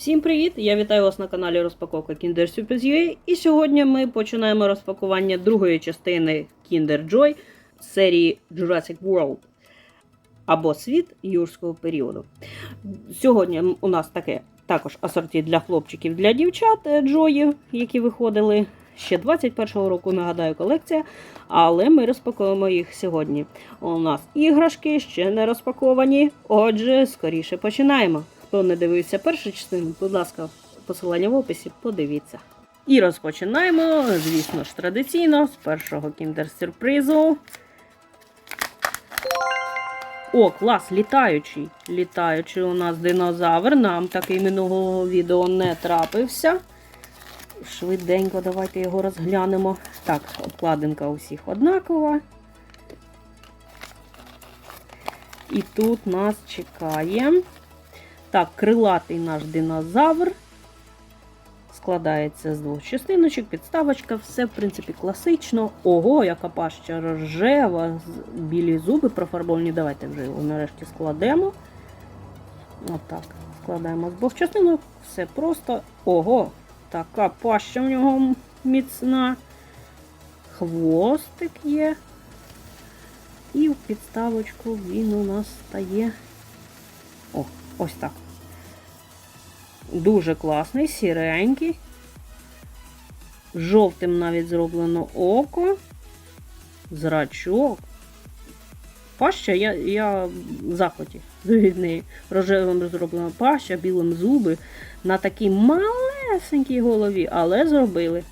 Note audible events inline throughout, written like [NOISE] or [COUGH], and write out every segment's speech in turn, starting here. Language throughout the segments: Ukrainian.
Всім привіт! Я вітаю вас на каналі Розпаковка Kinder Surprise UA. І сьогодні ми починаємо розпакування другої частини Kinder Joy серії Jurassic World або Світ юрського періоду. Сьогодні у нас таке також асорті для хлопчиків для дівчат е, Джої, які виходили ще 21-го року, нагадаю, колекція. Але ми розпакуємо їх сьогодні. У нас іграшки ще не розпаковані. Отже, скоріше починаємо. Хто не дивився першу частину, будь ласка, посилання в описі, подивіться. І розпочинаємо, звісно ж, традиційно з першого кіндер-сюрпризу. О, клас, літаючий. Літаючий у нас динозавр. Нам такий минулого відео не трапився. Швиденько давайте його розглянемо. Так, обкладинка у всіх однакова. І тут нас чекає. Так, крилатий наш динозавр. Складається з двох частиночок, підставочка, все, в принципі, класично. Ого, яка паща рожева, білі зуби профарбовані. Давайте вже його нарешті складемо. Отак. Складаємо з двох частинок. Все просто. Ого, така паща в нього міцна. Хвостик є. І в підставочку він у нас стає. О, ось так. Дуже класний, сіренький. Жовтим навіть зроблено око. Зрачок. Паща, я, я в захваті від неї. Рожевим зроблено паща, білим зуби. На такій малесенькій голові, але зробили.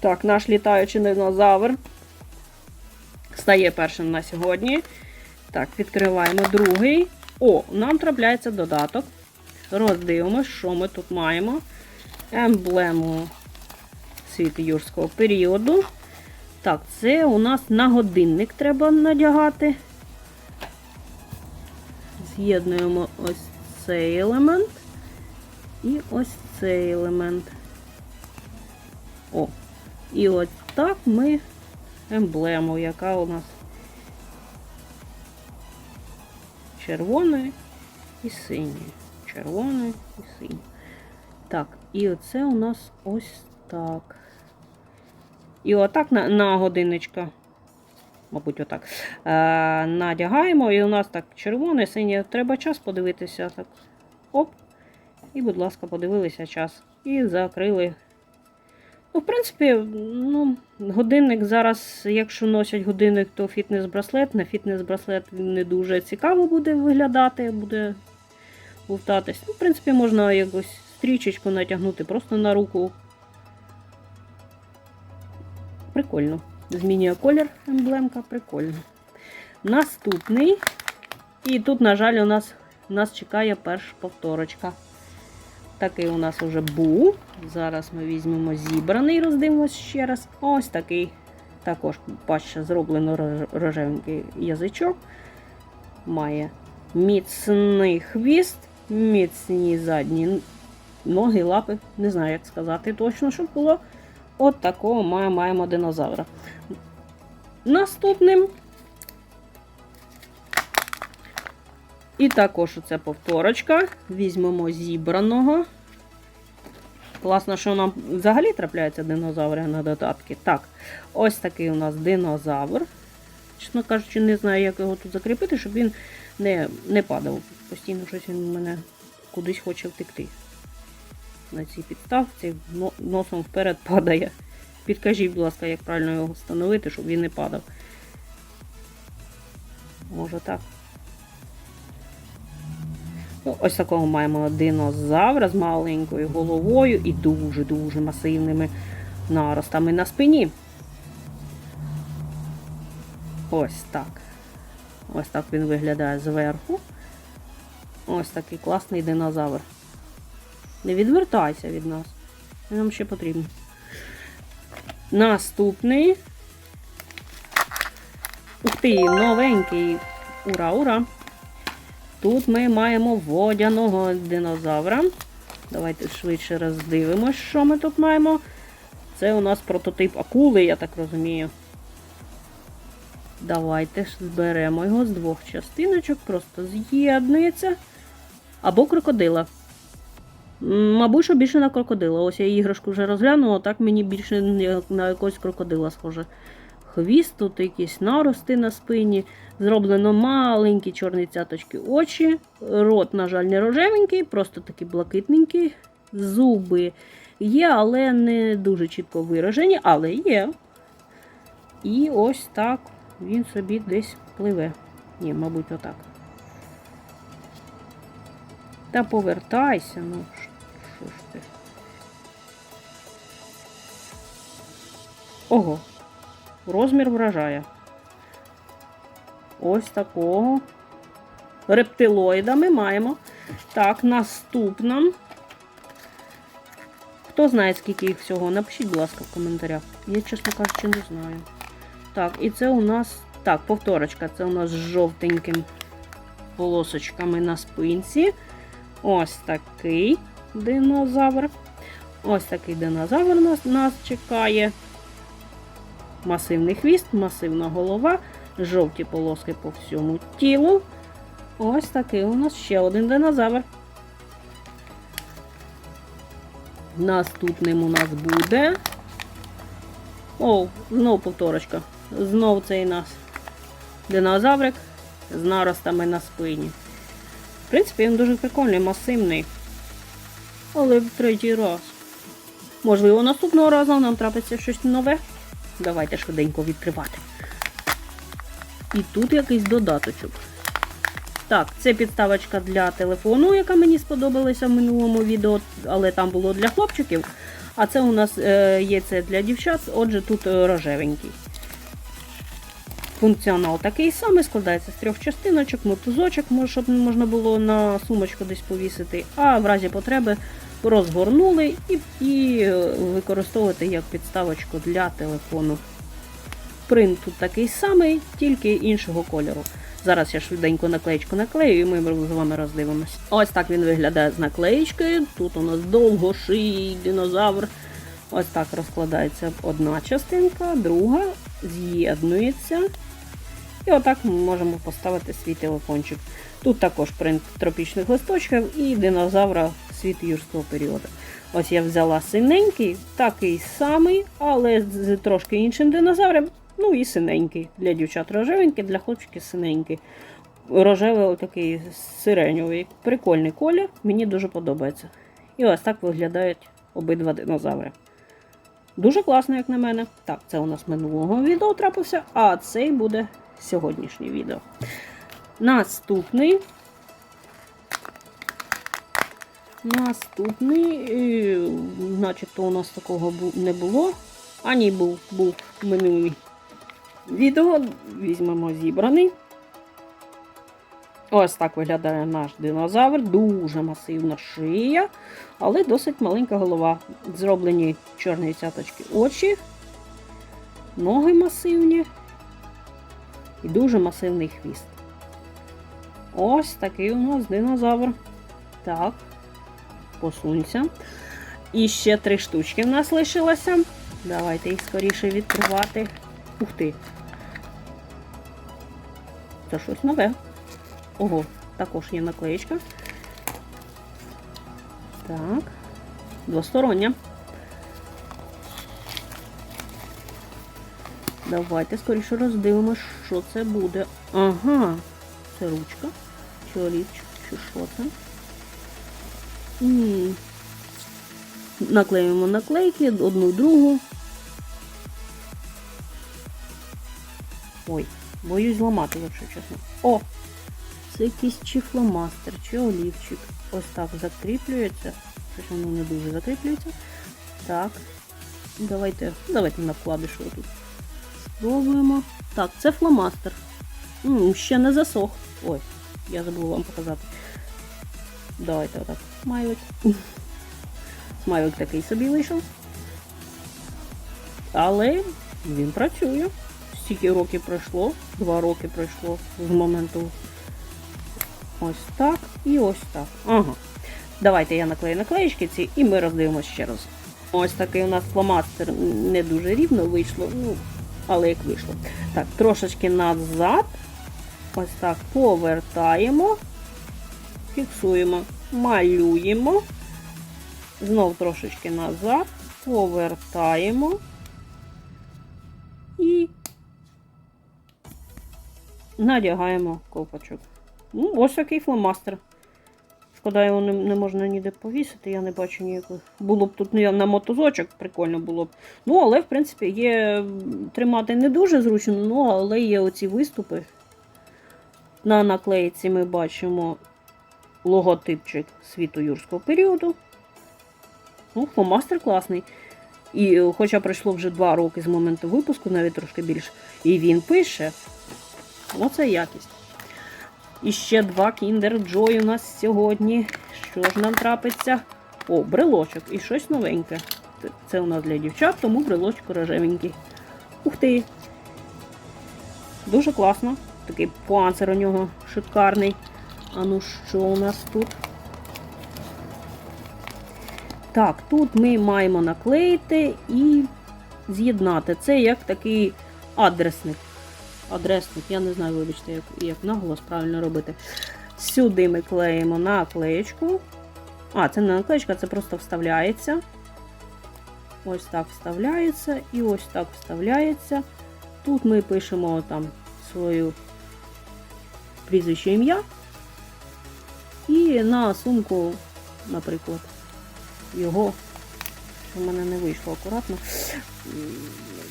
Так, наш літаючий динозавр стає першим на сьогодні. Так, відкриваємо другий. О, нам трапляється додаток. Роздивимось, що ми тут маємо. Емблему світу юрського періоду. Так, це у нас на годинник треба надягати. З'єднуємо ось цей елемент і ось цей елемент. О, і ось так ми емблему, яка у нас червоною і синьою. Червоною і синьою. Так, і оце у нас ось так. І отак на, на годинничка. Мабуть, отак. Е, надягаємо, і у нас так червоне, синє. Треба час подивитися. Так. Оп. І, будь ласка, подивилися час. І закрили. Ну, в принципі, ну, годинник зараз, якщо носять годинник, то фітнес-браслет. На фітнес-браслет він не дуже цікаво буде виглядати, буде вовтатись. Ну, в принципі, можна якусь стрічечку натягнути просто на руку. Прикольно. Змінює колір емблемка, прикольно. Наступний. І тут, на жаль, у нас, нас чекає перша повторочка. Такий у нас вже був. Зараз ми візьмемо зібраний, роздивимось ще раз. Ось такий. Також паща зроблено рожевенький язичок. Має міцний хвіст, міцні задні ноги, лапи. Не знаю, як сказати точно, щоб було. От такого має- маємо динозавра. Наступним. І також оце повторочка. Візьмемо зібраного. Класно, що нам взагалі трапляються динозаври на додатки. Так, ось такий у нас динозавр. Чесно кажучи, не знаю, як його тут закріпити, щоб він не, не падав. Постійно щось він мене кудись хоче втекти. На цій підставці носом вперед падає. Підкажіть, будь ласка, як правильно його встановити, щоб він не падав. Може так. Ну, ось такого маємо динозавра з маленькою головою і дуже-дуже масивними наростами на спині. Ось так. Ось так він виглядає зверху. Ось такий класний динозавр. Не відвертайся від нас. Нам ще потрібно. Наступний. Ух ти, новенький. Ура, ура! Тут ми маємо водяного динозавра. Давайте швидше роздивимось, що ми тут маємо. Це у нас прототип акули, я так розумію. Давайте зберемо його з двох частиночок, просто з'єднується. Або крокодила. Мабуть, що більше на крокодила. Ось я іграшку вже розглянула, так мені більше на якогось крокодила схоже. Хвіст, тут якісь нарости на спині. Зроблено маленькі чорні цяточки очі. Рот, на жаль, не рожевенький, просто такий блакитненький. Зуби є, але не дуже чітко виражені, але є. І ось так він собі десь пливе. Ні, мабуть, отак. Та повертайся, ну що ж ти. Ого, розмір вражає. Ось такого рептилоїда ми маємо. Так, наступна. Хто знає, скільки їх всього? Напишіть, будь ласка, в коментарях. Я, чесно кажучи, не знаю. Так, і це у нас. Так, повторочка. Це у нас з жовтеньким полосочками на спинці. Ось такий динозавр. Ось такий динозавр нас, нас чекає. Масивний хвіст, масивна голова, жовті полоски по всьому тілу. Ось такий у нас ще один динозавр. Наступним у нас буде. О, знов повторочка. Знов цей нас динозаврик з наростами на спині. В принципі, він дуже прикольний, масивний. Але в третій раз. Можливо, наступного разу нам трапиться щось нове. Давайте швиденько відкривати. І тут якийсь додаточок. Так, це підставочка для телефону, яка мені сподобалася в минулому відео, але там було для хлопчиків. А це у нас е, є це для дівчат, отже, тут е, рожевенький. Функціонал такий самий, складається з трьох частиночок, мотузочок, щоб можна було на сумочку десь повісити, а в разі потреби розгорнули і, і е, використовувати як підставочку для телефону. Принт тут такий самий, тільки іншого кольору. Зараз я швиденько наклеєчку наклею, і ми з вами роздивимось. Ось так він виглядає з наклеєчкою. Тут у нас довгоший динозавр. Ось так розкладається одна частинка, друга з'єднується. І отак ми можемо поставити свій телефончик. Тут також принт тропічних листочків і динозавра світ юрського періоду. Ось я взяла синенький, такий самий, але з трошки іншим динозавром. Ну і синенький. Для дівчат рожевенький, для хлопчиків синенький. Рожевий такий сиреньовий. Прикольний колір, мені дуже подобається. І ось так виглядають обидва динозаври. Дуже класно, як на мене. Так, це у нас минулого відео трапився, а цей буде сьогоднішнє відео. Наступний. Наступний, е, начебто у нас такого не було. А ні, був, був минулий відео. Візьмемо зібраний. Ось так виглядає наш динозавр. Дуже масивна шия, але досить маленька голова. Зроблені чорні цяточки очі, ноги масивні і дуже масивний хвіст. Ось такий у нас динозавр. Так, посунься. І ще три штучки в нас лишилося. Давайте їх скоріше відкривати. Ух ти. Це щось нове. Ого, також є наклеєчка. Так. Двостороння. Давайте скоріше роздивимось, що це буде. Ага, це ручка. Чи олівчик, чи що це? М. Наклеюємо наклейки одну другу. Ой, боюсь зламати, якщо чесно. О! Це якийсь чи фломастер, чи олівчик. Ось так закріплюється. Щось воно не дуже закріплюється. Так. Давайте, давайте на вкладишу тут. Спробуємо. Так, це фломастер. М, ще не засох. Ой, я забула вам показати. Давайте отак. Смайлик. Смайлик такий собі вийшов. Але він працює. Стільки років пройшло, два роки пройшло з моменту. Ось так і ось так. Ага. Давайте я наклею наклеїчки ці і ми роздивимося ще раз. Ось такий у нас фломастер не дуже рівно вийшло, ну, але як вийшло. Так, трошечки назад. Ось так повертаємо, фіксуємо, малюємо. Знов трошечки назад, повертаємо і надягаємо ковпачок. Ну, ось такий фломастер. Шкода, його не, не можна ніде повісити, я не бачу ніяких. Було б тут ну, на мотозочок, прикольно було б. Ну, але, в принципі, є тримати не дуже зручно, ну, але є оці виступи. На наклейці ми бачимо логотипчик світу юрського періоду. Ну, фломастер класний. І е, хоча пройшло вже два роки з моменту випуску, навіть трошки більше, і він пише. Оце якість. І ще два Kinder Joy у нас сьогодні. Що ж нам трапиться? О, брелочок і щось новеньке. Це- у нас для дівчат, тому брелочок рожевенький. Ух ти! Дуже класно. Такий панцир у нього шикарний. А ну що у нас тут? Так, тут ми маємо наклеїти і з'єднати. Це як такий адресник. Адресник, я не знаю, вибачте, як, як наголос правильно робити. Сюди ми клеїмо наклеєчку. А, це не наклеєчка, це просто вставляється. Ось так вставляється і ось так вставляється. Тут ми пишемо там свою прізвище ім'я. І на сумку, наприклад, його, в мене не вийшло акуратно.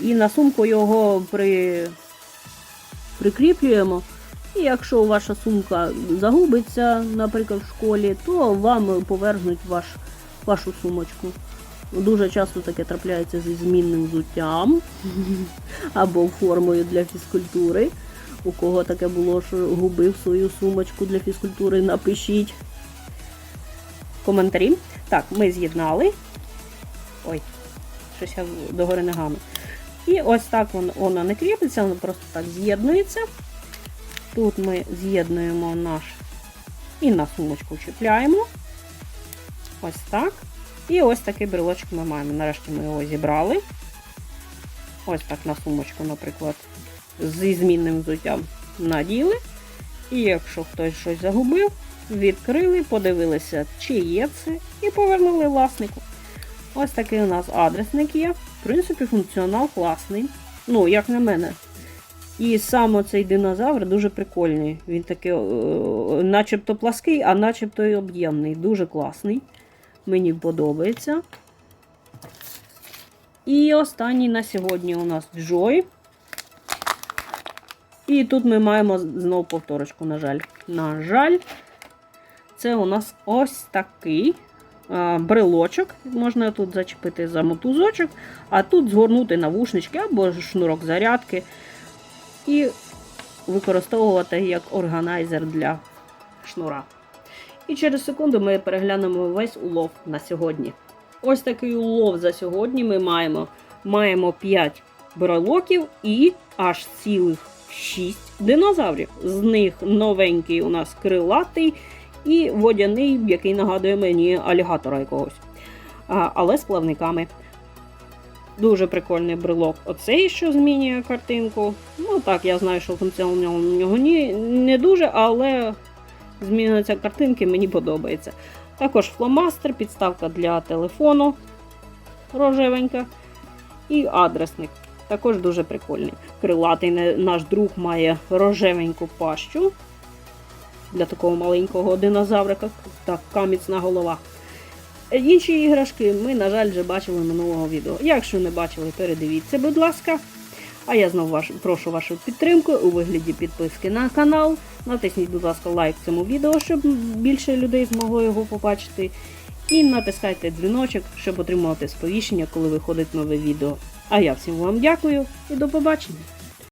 І на сумку його при... прикріплюємо. І якщо ваша сумка загубиться, наприклад, в школі, то вам повернуть ваш, вашу сумочку. Дуже часто таке трапляється зі змінним взуттям [LAUGHS] або формою для фізкультури. У кого таке було, що губив свою сумочку для фізкультури, напишіть коментарі. Так, ми з'єднали. Ой, щось я догори ногами. І ось так воно, не кріпиться, воно просто так з'єднується. Тут ми з'єднуємо наш і на сумочку чіпляємо. Ось так. І ось такий брелочок ми маємо. Нарешті ми його зібрали. Ось так на сумочку, наприклад, зі змінним взуттям наділи. І якщо хтось щось загубив, відкрили, подивилися, чи є це, і повернули власнику. Ось такий у нас адресник є. В принципі, функціонал класний. Ну, як на мене. І саме цей динозавр дуже прикольний. Він такий, е, начебто плаский, а начебто і об'ємний. Дуже класний. Мені подобається. І останній на сьогодні у нас Джой. І тут ми маємо знову повторочку, на жаль. На жаль, це у нас ось такий брелочок. Можна тут зачепити за мотузочок, а тут згорнути навушнички або шнурок зарядки. І використовувати як органайзер для шнура. І через секунду ми переглянемо весь улов на сьогодні. Ось такий улов за сьогодні ми маємо. Маємо 5 брелоків і аж цілих 6 динозаврів. З них новенький у нас крилатий і водяний, який нагадує мені алігатора якогось. Але з плавниками. Дуже прикольний брелок. Оцей, що змінює картинку. Ну так, я знаю, що функціонал у нього ні, не дуже, але зміна картинки мені подобається. Також фломастер, підставка для телефону рожевенька. І адресник. Також дуже прикольний. Крилатий наш друг має рожевеньку пащу для такого маленького динозаврика. Така міцна голова. Інші іграшки ми, на жаль, вже бачили минулого відео. Якщо не бачили, передивіться, будь ласка. А я знову ваш, прошу вашу підтримку у вигляді підписки на канал. Натисніть, будь ласка, лайк цьому відео, щоб більше людей змогло його побачити. І натискайте дзвіночок, щоб отримувати сповіщення, коли виходить нове відео. А я всім вам дякую і до побачення!